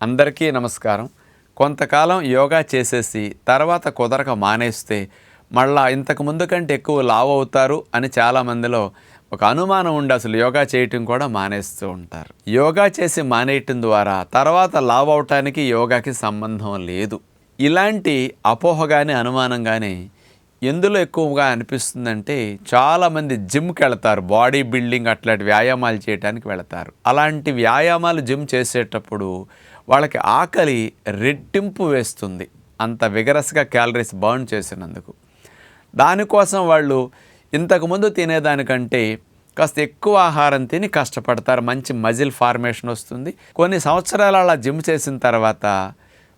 అందరికీ నమస్కారం. కొంతకాలం యోగా చేసేసి తర్వాత కుదరక మానేస్తే మళ్ళా ఇంతకు ముందు కంటే ఎక్కువ లావు అవుతారు అని చాలామందిలో ఒక అనుమానం ఉండి అసలు యోగా చేయటం కూడా మానేస్తూ ఉంటారు. యోగా చేసి మానేయటం ద్వారా తర్వాత లావు అవటానికి యోగాకి సంబంధం లేదు. ఇలాంటి అపోహ కానీ అనుమానం కానీ ఎందులో ఎక్కువగా అనిపిస్తుందంటే చాలామంది జిమ్కి వెళతారు బాడీ బిల్డింగ్ అట్లాంటి వ్యాయామాలు చేయడానికి వెళతారు. అలాంటి వ్యాయామాలు జిమ్ చేసేటప్పుడు వాళ్ళకి ఆకలి రెట్టింపు వేస్తుంది. అంత విగరస్గా క్యాలరీస్ బర్న్ చేసినందుకు. దానికోసం వాళ్ళు ఇంతకుముందు తినేదానికంటే కాస్త ఎక్కువ ఆహారం తిని కష్టపడతారు. మంచి మజిల్ ఫార్మేషన్ వస్తుంది. కొన్ని సంవత్సరాలు అలా జిమ్ చేసిన తర్వాత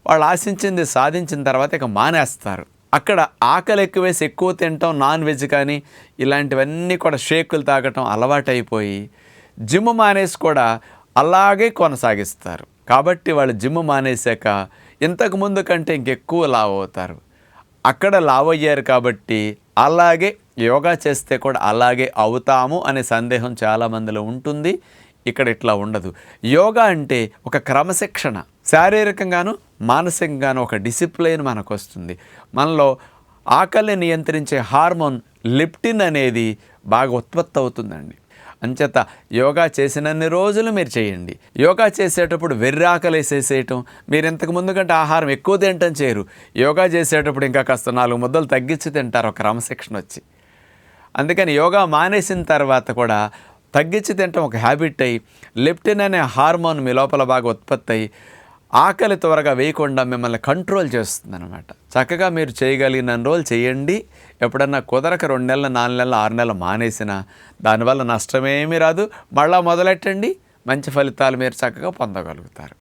వాళ్ళు ఆశించింది సాధించిన తర్వాత ఇక మానేస్తారు. అక్కడ ఆకలి ఎక్కువ వేసి ఎక్కువ తినటం నాన్ వెజ్ కానీ ఇలాంటివన్నీ కూడా షేకులు తాగటం అలవాటైపోయి జిమ్ మానేసి కూడా అలాగే కొనసాగిస్తారు. కాబట్టి వాళ్ళు జిమ్ మానేశాక ఇంతకు ముందు కంటే ఇంకెక్కువ లావ్ అవుతారు. అక్కడ లావ్ అయ్యారు కాబట్టి అలాగే యోగా చేస్తే కూడా అలాగే అవుతాము అనే సందేహం చాలామందిలో ఉంటుంది. ఇక్కడ ఇట్లా ఉండదు. యోగా అంటే ఒక క్రమశిక్షణ. శారీరకంగాను మానసికంగాను ఒక డిసిప్లిన్ మనకు వస్తుంది మనలో ఆకలిని నియంత్రించే హార్మోన్ లిప్టిన్ అనేది బాగా ఉత్పత్తి అవుతుందండి అంచేత యోగా చేసినన్ని రోజులు మీరు చేయండి. యోగా చేసేటప్పుడు వెర్రి ఆకలి వేసేసేయటం మీరు ఇంతకు ముందు కంటే ఆహారం ఎక్కువ తినటం చేయరు. యోగా చేసేటప్పుడు ఇంకా కాస్త నాలుగు ముద్దలు తగ్గించి తింటారు ఒక క్రమశిక్షణ వచ్చి. అందుకని యోగా మానేసిన తర్వాత కూడా తగ్గించి తినటం ఒక హ్యాబిట్ అయ్యి లిప్టిన్ అనే హార్మోన్ మీ లోపల బాగా ఉత్పత్తి అయ్యి ఆకలి త్వరగా వేయకుండా మిమ్మల్ని కంట్రోల్ చేస్తుంది అనమాట చక్కగా మీరు చేయగలిగిన రోజులు చేయండి. ఎప్పుడన్నా కుదరక రెండు నెలలు నాలుగు నెలలు ఆరు నెలలు మానేసిన దానివల్ల నష్టమేమీ రాదు. మళ్ళా మొదలెట్టండి. మంచి ఫలితాలు మీరు చక్కగా పొందగలుగుతారు.